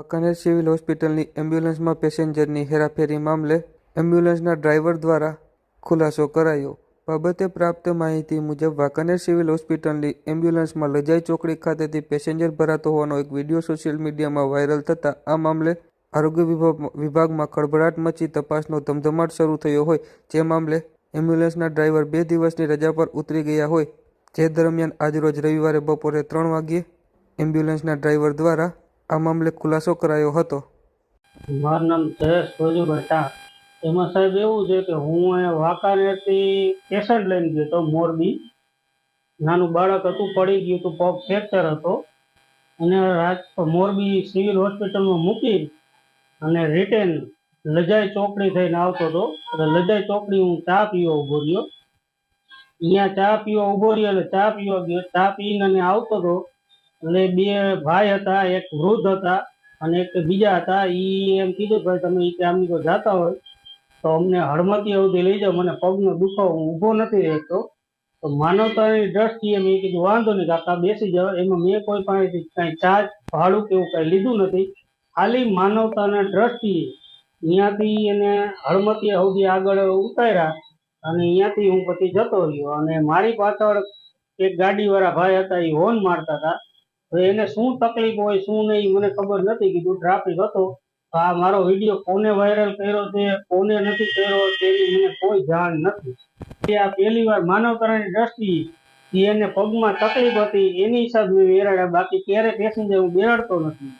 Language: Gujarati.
વાંકાનેર સિવિલ હોસ્પિટલની એમ્બ્યુલન્સમાં પેસેન્જરની હેરાફેરી મામલે એમ્બ્યુલન્સના ડ્રાઈવર દ્વારા ખુલાસો કરાયો. બાબતે પ્રાપ્ત માહિતી મુજબ, વાંકાનેર સિવિલ હોસ્પિટલની એમ્બ્યુલન્સમાં લજાઈ ચોકડી ખાતેથી પેસેન્જર ભરાતો હોવાનો એક વીડિયો સોશિયલ મીડિયામાં વાયરલ થતાં, આ મામલે આરોગ્ય વિભાગ વિભાગમાં ખળભળાટ મચી તપાસનો ધમધમાટ શરૂ થયો હોય, જે મામલે એમ્બ્યુલન્સના ડ્રાઈવર બે દિવસની રજા પર ઉતરી ગયા હોય. જે દરમિયાન આજરોજ રવિવારે બપોરે ત્રણ વાગ્યે એમ્બ્યુલન્સના ડ્રાઈવર દ્વારા આ મામલે ખુલાસો કરાયો હતો. મારું નામ જયેશ ભોજુભાઈ ભટ્ટા એમાં સાહેબ એવું છે કે હું અહીંયા વાંકાનેરથી પેશન્ટ લઈને ગયો હતો, મોરબી. નાનું બાળક હતું, પડી ગયું હતું, પગ ફ્રેક્ચર હતો. અને રાત મોરબી સિવિલ હોસ્પિટલમાં મૂકી અને રિટર્ન લજાઈ ચોકડી થઈને આવતો હતો. એટલે લજાઈ ચોકડી હું ચા પીવા ઊભો રહ્યો. અહીંયા ચા પીવા ઊભો રહ્યો, એટલે ચા પીવા ગયો. ચા પીને અને આવતો હતો એટલે બે ભાઈ હતા, એક વૃદ્ધ હતા અને એક બીજા હતા. એ એમ કીધું ભાઈ, તમે એ ત્યાં જો જાતા હોય તો અમને હળમતી અવધિ લઈ જાઓ, મને પગનો દુખાવો, હું ઊભો નથી રહેતો. તો માનવતાની દ્રષ્ટિએ મેં કીધું, વાંધો નહીં, કાકા, બેસી જાઓ. એમાં મેં કોઈ પાસેથી કાંઈ ચાર્જ, ભાડું કે એવું કાંઈ લીધું નથી. ખાલી માનવતાના દ્રષ્ટિએ અહીંયાથી એને હળમતી અવધિ આગળ ઉતાર્યા અને અહીંયાથી હું પછી જતો રહ્યો. અને મારી પાછળ એક ગાડીવાળા ભાઈ હતા, એ હોર્ન મારતા હતા. તો એને શું તકલીફ હોય, શું નહીં, મને ખબર નથી. કીધું ટ્રાફિક હતો. તો આ મારો વીડિયો કોને વાયરલ કર્યો છે, કોને નથી કર્યો, તેની મને કોઈ જાણ નથી. એ આ પહેલી વાર માનવતાની દ્રષ્ટિએ એને પગમાં તકલીફ હતી, એની હિસાબે વેરાડ્યા બાકી ક્યારે પેસેન્જર હું બેરાડતો નથી.